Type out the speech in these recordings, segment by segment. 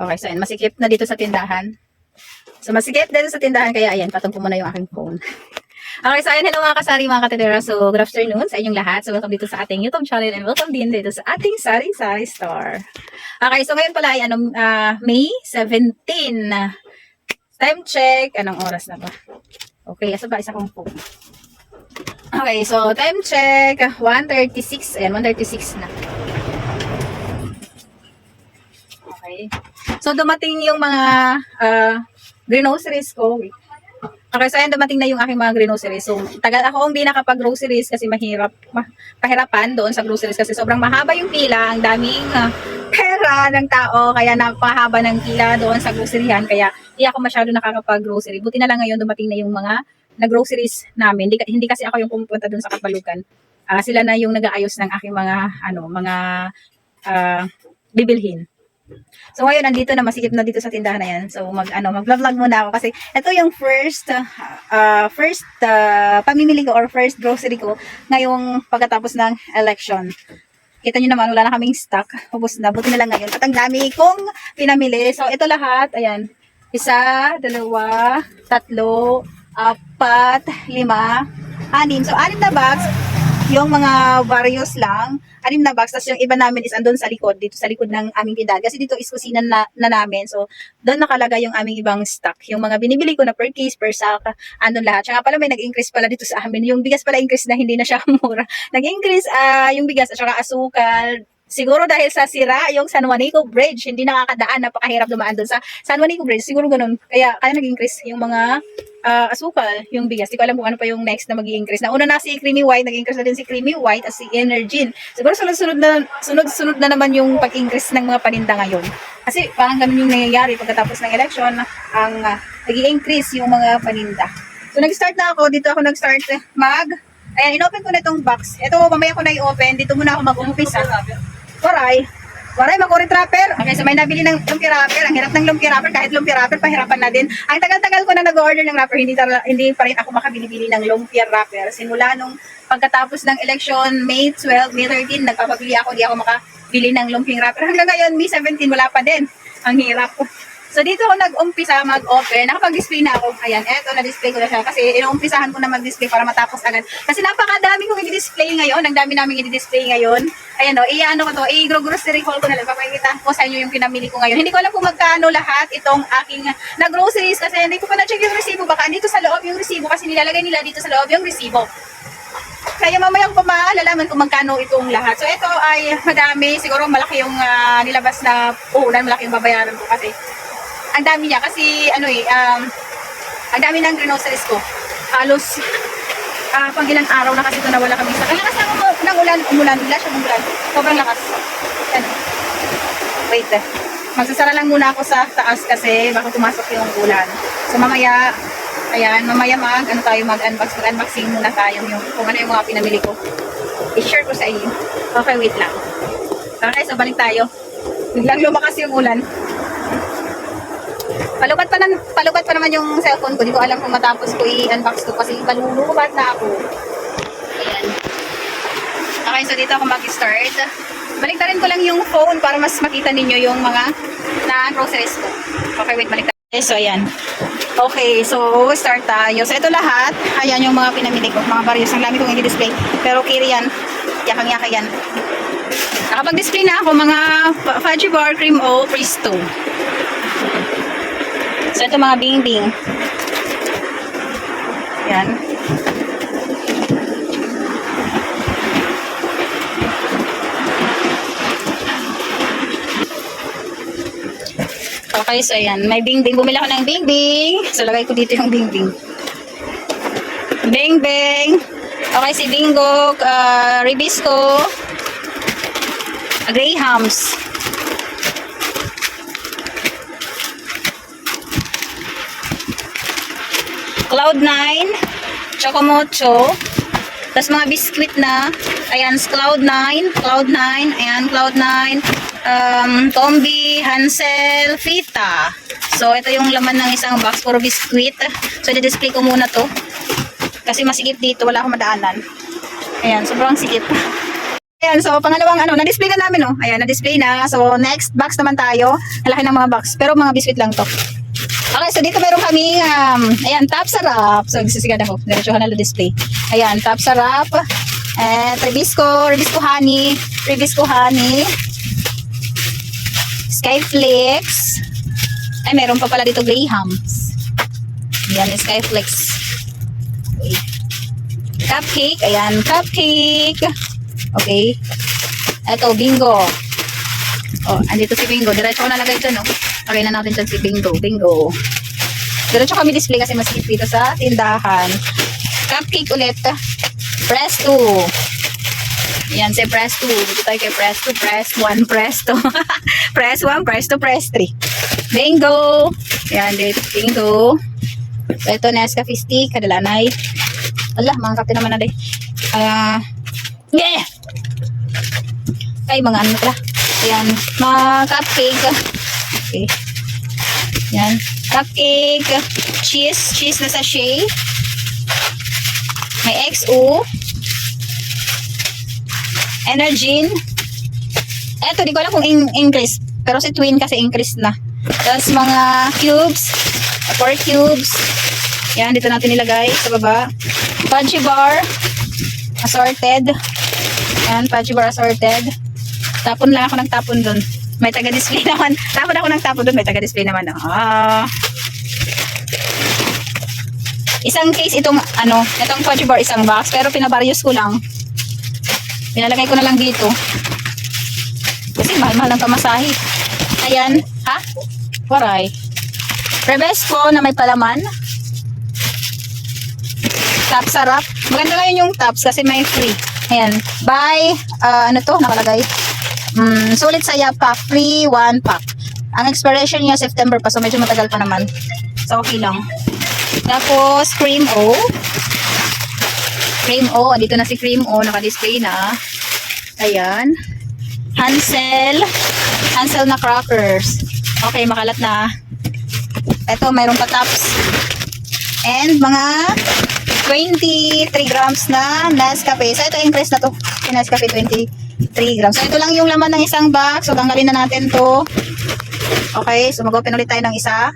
Okay, so ayan, masikip na dito sa tindahan. So, masikip dito sa tindahan, kaya ayan, patong ko muna yung aking phone. Okay, so ayan, hello mga kasari, mga katitira. So, good afternoon sa inyong lahat. So, welcome dito sa ating YouTube channel and welcome din dito sa ating Sari Sari Store. Okay, so ngayon pala ay ano, ah, May 17. Time check. Anong oras na ba? Okay, asa ba isa kong phone? Okay, so time check. 1.36. Ayan, 1.36 na. So, dumating yung mga uh, groceries ko. Wait. Okay, so ayan, dumating na yung aking mga groceries. So, tagal ako hindi nakapag-groceries kasi mahirap, ma- pahirapan doon sa groceries kasi sobrang mahaba yung pila, ang daming ah, pera ng tao, kaya napahaba ng pila doon sa groceryhan, kaya hindi ako masyado nakakapag-grocery. Buti na lang ngayon dumating na yung mga na-groceries namin. Hindi, hindi kasi ako yung pumunta doon sa Kapalukan. Ah, sila na yung nag-aayos ng aking mga, ano, mga ah, bibilhin. So ngayon nandito na masikip na dito sa tindahan na yan. So mag ano mag-vlog muna ako kasi ito yung first uh, uh, first uh, pamimili ko or first grocery ko ngayong pagkatapos ng election. Kita nyo naman, wala na kaming stock. Ubus na. Buti na lang ngayon. At ang dami kong pinamili. So, ito lahat. Ayan. Isa, dalawa, tatlo, apat, lima, anim. So, anim na bags. Yung mga various lang. Anim na bags. Tapos yung iba namin is andun sa likod. Dito sa likod ng aming tindahan. Kasi dito is kusina na, na namin. So, doon nakalagay yung aming ibang stock. Yung mga binibili ko na per case, per sack, andun lahat. Tsaka pala may nag-increase pala dito sa amin. Yung bigas pala increase na hindi na siya mura. Nag-increase ah yung bigas at saka asukal. Siguro dahil sa sira yung San Juanico Bridge, hindi nakakadaan, napakahirap dumaan doon sa San Juanico Bridge. Siguro ganun. Kaya kaya nag-increase yung mga ah, asukal, yung bigas. Di ko alam kung ano pa yung next na mag increase Na una na si Creamy White, nag-increase na din si Creamy White at si Energin. Siguro sunod-sunod na sunod-sunod na naman yung pag-increase ng mga paninda ngayon. Kasi parang ganun yung nangyayari pagkatapos ng election, ang uh, nag-increase yung mga paninda. So nag-start na ako, dito ako nag-start mag Ayan, inopen ko na itong box. Ito, mamaya ko na i-open. Dito muna ako mag-umpisa. Waray. Waray, makurit wrapper. Okay, so may nabili ng lumpia wrapper. Ang hirap ng lumpia wrapper. Kahit lumpia wrapper, pahirapan na din. Ang tagal-tagal ko na nag-order ng wrapper, hindi, tala- hindi pa rin ako makabili-bili ng lumpia wrapper. Simula nung pagkatapos ng election, May 12, May 13, nagpapabili ako, di ako makabili ng lumpia wrapper. Hanggang ngayon, May 17, wala pa din. Ang hirap. So dito ako nag-umpisa mag-open. Nakapag-display na ako. Ayan, eto na-display ko na siya kasi inuumpisahan ko na mag-display para matapos agad. Kasi napakadami kong i-display ngayon. Ang dami namin i-display ngayon. Ayan o, i-ano ko to, i-grocery haul ko na lang. Papakita ko sa inyo yung pinamili ko ngayon. Hindi ko alam kung magkano lahat itong aking na-groceries kasi hindi ko pa na-check yung resibo. Baka dito sa loob yung resibo kasi nilalagay nila dito sa loob yung resibo. Kaya mamaya ko maalalaman kung magkano itong lahat. So ito ay madami. Siguro malaki yung ah, nilabas na puhunan. Malaki yung babayaran ko kasi ang dami niya kasi ano eh, um, ang dami ng groceries ko. Halos ah pang ilang araw na kasi ito nawala kami sa. Ang lakas ng, ng ulan, umulan, bigla siya umulan. Sobrang lakas. Ano? Wait eh. Magsasara lang muna ako sa taas kasi baka pumasok yung ulan. So mamaya, ayan, mamaya mag, ano tayo, mag-unbox, mag-unboxing muna tayo yung, kung ano yung mga pinamili ko. I-share ko sa inyo. Okay, wait lang. Okay, so balik tayo. Biglang lumakas yung ulan. Palubat pa, na, palubat pa naman yung cellphone ko. Di ko alam kung matapos ko i-unbox to kasi palulubat na ako. Ayan. Okay, so dito ako mag-start. Baliktarin ko lang yung phone para mas makita ninyo yung mga na groceries ko. Okay, wait, balik tayo. So, ayan. Okay, so start tayo. So, ito lahat. Ayan yung mga pinamili ko. Mga various. Ang dami kong i-display. Pero okay yan. Yakang-yaka yan. Nakapag-display na ako mga fudgy bar, cream o presto. So, ito mga bing-bing. Yan. Okay, so ayan. May bing-bing. Bumili ako ng bing-bing. So, lagay ko dito yung bing-bing. Bing-bing. Okay, si Bingo, uh, Ribisco, Grahams. Cloud9, Chocomocho, tapos mga biscuit na, ayan, Cloud9, Cloud9, ayan, Cloud9, um, Combi, Hansel, Fita. So, ito yung laman ng isang box, puro biscuit. So, i-display ko muna to. Kasi masigip dito, wala akong madaanan. Ayan, sobrang sigip. Ayan, so pangalawang ano, na-display na namin, oh. Ayan, na-display na. So, next box naman tayo. Malaki ng mga box. Pero mga biscuit lang to. Okay, so dito meron kami, um, ayan, top sarap. So, nagsisigad ako. Diretsuhan na display. Ayan, top sarap. And Rebisco, Rebisco honey, Rebisco honey. Skyflakes. Ay, meron pa pala dito Grahams. Ayan, Skyflakes. Okay. Cupcake, ayan, cupcake. Okay. Ito, bingo. Oh, andito si bingo. Diretso ko nalagay ito, no? Okay na natin dyan si bingo. Bingo. Diretso kami display kasi masikip dito sa tindahan. Cupcake ulit. Press 2. Yan, si press 2. Dito tayo kay press 2. Press 1, press 2. press 1, press 2, press 3. Bingo! Yan, dito. Bingo. So, ito, Nescafe stick. Kadalanay. Ala, mga kape naman na day. Ah, yeah! Ay, mga ano pala. Ayan, mga cupcake. Okay. Yan. Cupcake. Cheese. Cheese na sachet. May XO. Energin. Eto, di ko alam kung in increase. Pero si Twin kasi increase na. Tapos mga cubes. Four cubes. Yan, dito natin nilagay sa baba. Fudgy bar. Assorted. Yan, fudgy bar assorted. Tapon lang ako ng tapon doon. May taga-display naman. Tapon ako ng tapon doon. May taga-display naman. Ah. Isang case itong ano, itong fudgy bar isang box pero pinabaryos ko lang. Pinalagay ko na lang dito. Kasi mahal-mahal ng pamasahe. Ayan, ha? Waray. Rebesco na may palaman. Tap sarap. Maganda ngayon yung taps kasi may free. Ayan. Buy, ah, ano to, nakalagay. Mm, sulit saya pack. Free one pack. Ang expiration niya September pa, so medyo matagal pa naman. So, okay lang. Tapos, cream O. Cream O. Andito na si cream O. Naka-display na. Ayan. Hansel. Hansel na crackers. Okay, makalat na. Ito, mayroon pa tops. And mga 23 grams na Nescafe. So, ito increase na to. Yung Nescafe 23 grams. So, ito lang yung laman ng isang box. So, tanggalin na natin to. Okay, so mag-open ulit tayo ng isa.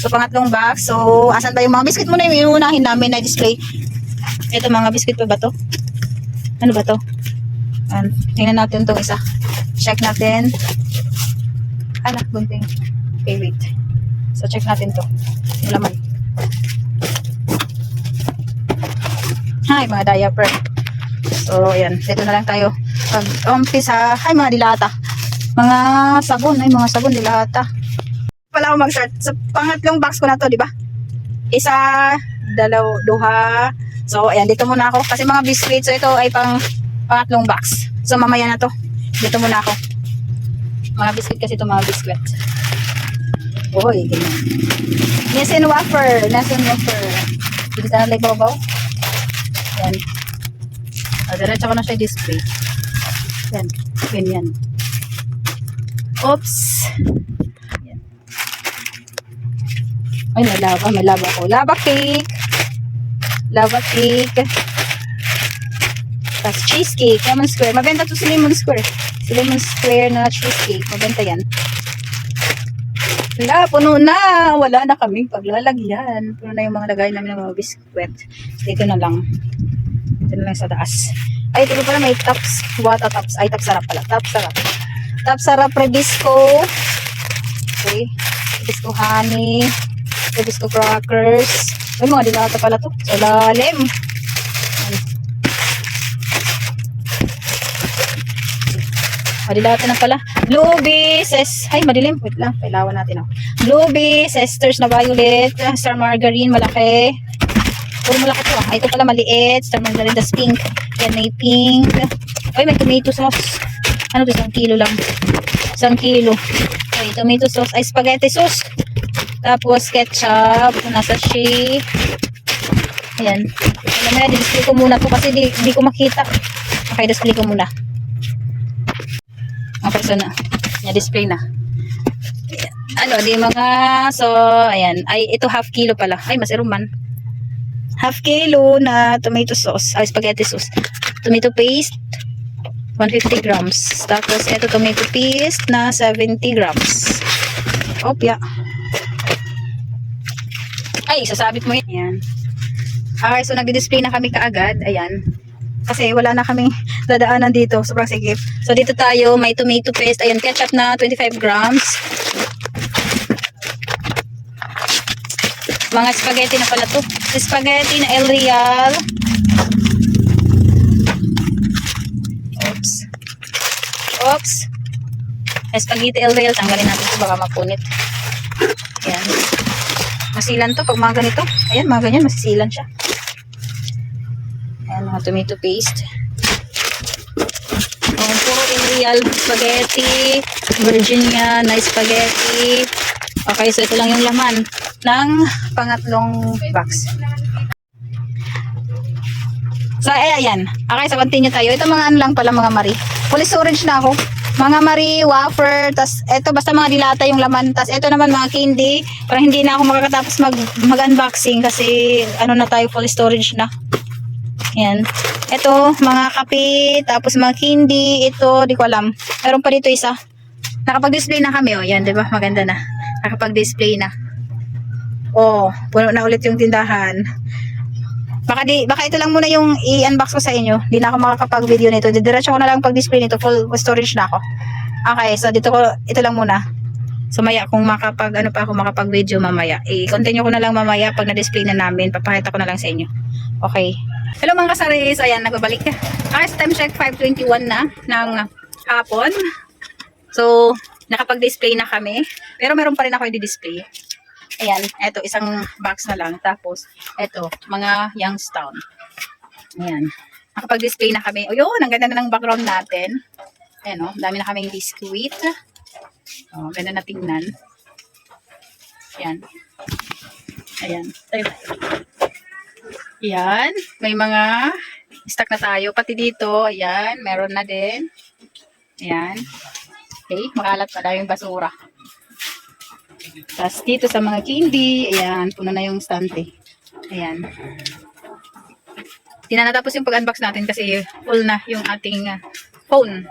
So, pangatlong box. So, asan ba yung mga biscuit muna yung iunahin namin na display? Ito, mga biscuit pa ba to? Ano ba to? Ayan, tingnan natin tong isa. Check natin. Ala, bunting. Okay, wait. So, check natin to. Yung laman. Hi, mga diaper. So, ayan. Dito na lang tayo. Pag umpisa, hi mga dilata. Mga sabon, ay mga sabon dilata. Pala ako mag-start. Sa pangatlong box ko na to, di ba? Isa, dalaw, duha. So, ayan, dito muna ako. Kasi mga biscuits, so ito ay pang pangatlong box. So, mamaya na to. Dito muna ako. Mga biscuit kasi ito, mga biscuit. Uy, ganyan. Nessun wafer. Nessun wafer. Dito na like babaw. Yan. O, diretso ko na siya display. Yan. Ganyan. Oops. Yan. Ay, may lava. May lava ko. Lava cake. Lava cake. Tapos cheesecake. Lemon square. Mabenta to sa lemon square. Sa lemon square na cheesecake. Mabenta yan. Wala, puno na. Wala na kaming paglalagyan. Puno na yung mga lagay namin ng mga biskwit. Dito na lang. Dito na lang sa taas. Ay, dito pala may tops. Wata tops. Ay, tops sarap pala. Tops sarap. Tops sarap Rebisco. Okay. Rebisco honey. Rebisco crackers. Ay, mga dilata pala to. Sa lalim. Madilata na pala. Bluebees, es, ay madilim, wait lang, kailangan natin oh. Bluebees, esters na violet, star margarine, malaki. Puro malaki to ah. Ay, ito pala maliit, star margarine, tas pink. Yan, may pink. Ay, may tomato sauce. Ano to, isang kilo lang. Isang kilo. Okay, tomato sauce, ay spaghetti sauce. Tapos ketchup, nasa shake. Ayan. Alam mo na, display ko muna to kasi di, di ko makita. Okay, display ko muna. Okay, so na. Na-display na. Ano, di mga, so, ayan. Ay, ito half kilo pala. Ay, mas man. Half kilo na tomato sauce. Ay, spaghetti sauce. Tomato paste. 150 grams. Tapos, ito tomato paste na 70 grams. Opya. Ay, sasabit mo yan. Ayan. Okay, so nagdi-display na kami kaagad. Ayan. Kasi wala na kaming dadaanan dito. Sobrang sigip. So, dito tayo. May tomato paste. Ayan, ketchup na 25 grams. Mga spaghetti na pala to. Spaghetti na El Real. Oops. Oops. Spaghetti El Real. Tanggalin natin ito. Baka mapunit. Ayan. Masilan to pag mga ganito. Ayan, mga ganyan. Masisilan siya. Ayan, mga tomato paste. Puro El Real spaghetti. Virginia na spaghetti. Okay, so ito lang yung laman ng pangatlong box. So, eh, ayan. Okay, so continue tayo. Ito mga ano lang pala mga mari. Full storage na ako. Mga mari, wafer, tas ito basta mga dilata yung laman. Tas ito naman mga candy. Parang hindi na ako makakatapos mag, mag-unboxing kasi ano na tayo, full storage na. Yan. Ito, mga kape, tapos mga candy, ito, di ko alam. Meron pa dito isa. Nakapag-display na kami, oh. Yan, di ba? Maganda na. Nakapag-display na. Oh, puno na ulit yung tindahan. Baka di, baka ito lang muna yung i-unbox ko sa inyo. Hindi na ako makakapag-video nito. Didiretso ko na lang pag-display nito. Full storage na ako. Okay, so dito ko, ito lang muna. So kung makapag, ano pa ako makapag-video mamaya. I-continue ko na lang mamaya pag na-display na namin. Papakita ko na lang sa inyo. Okay. Hello mga kasaris. Ayan, nagbabalik so time check 5.21 na ng hapon. So, nakapag-display na kami. Pero meron pa rin ako i-display. Ayan, eto isang box na lang. Tapos, eto, mga Youngstown. Ayan. Nakapag-display na kami. O yun, ang ganda na ng background natin. Ayan o, dami na kaming biscuit. O, ganda na tingnan. Ayan. Ayan. Tayo. Ayan. May mga stock na tayo. Pati dito, ayan, meron na din. Ayan. Okay, makalat pa daw yung basura. Tapos dito sa mga candy, ayan, puno na yung stante. Ayan. Hindi na natapos yung pag-unbox natin kasi full na yung ating uh, phone.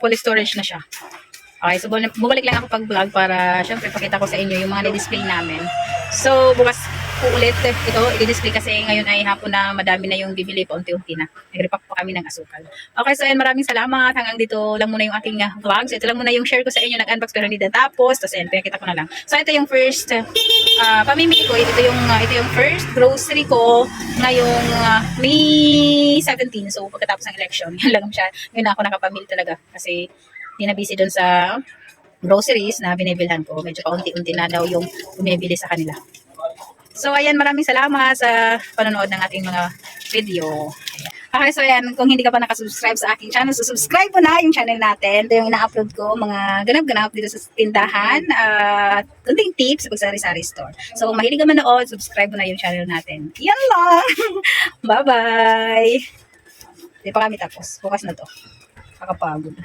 Full storage na siya. Okay, so bumalik lang ako pag vlog para syempre pakita ko sa inyo yung mga na-display namin. So bukas ulit ito i-display kasi ngayon ay hapon na madami na yung bibili pa unti-unti na. Nag-repack po kami ng asukal. Okay, so ayan maraming salamat. Hanggang dito lang muna yung ating uh, vlogs. Ito lang muna yung share ko sa inyo nag-unbox pero hindi na tapos. Ayan, pinakita ko na lang. So ito yung first uh, pamimili ko. Ito yung uh, ito yung first grocery ko ngayong uh, May 17. So pagkatapos ng election, yan lang siya. Ngayon ako nakapamili talaga kasi hindi na busy doon sa groceries na binibilhan ko. Medyo kaunti-unti na daw yung bumibili sa kanila. So, ayan, maraming salamat sa panonood ng ating mga video. Okay, so ayan, kung hindi ka pa nakasubscribe sa aking channel, so subscribe mo na yung channel natin. Ito yung ina-upload ko, mga ganap-ganap dito sa tindahan at kunting tips sa pagsari-sari store. So, kung mahilig ka manood, subscribe mo na yung channel natin. Yan lang! Bye-bye! Hindi pa kami tapos. Bukas na to. Kakapagod.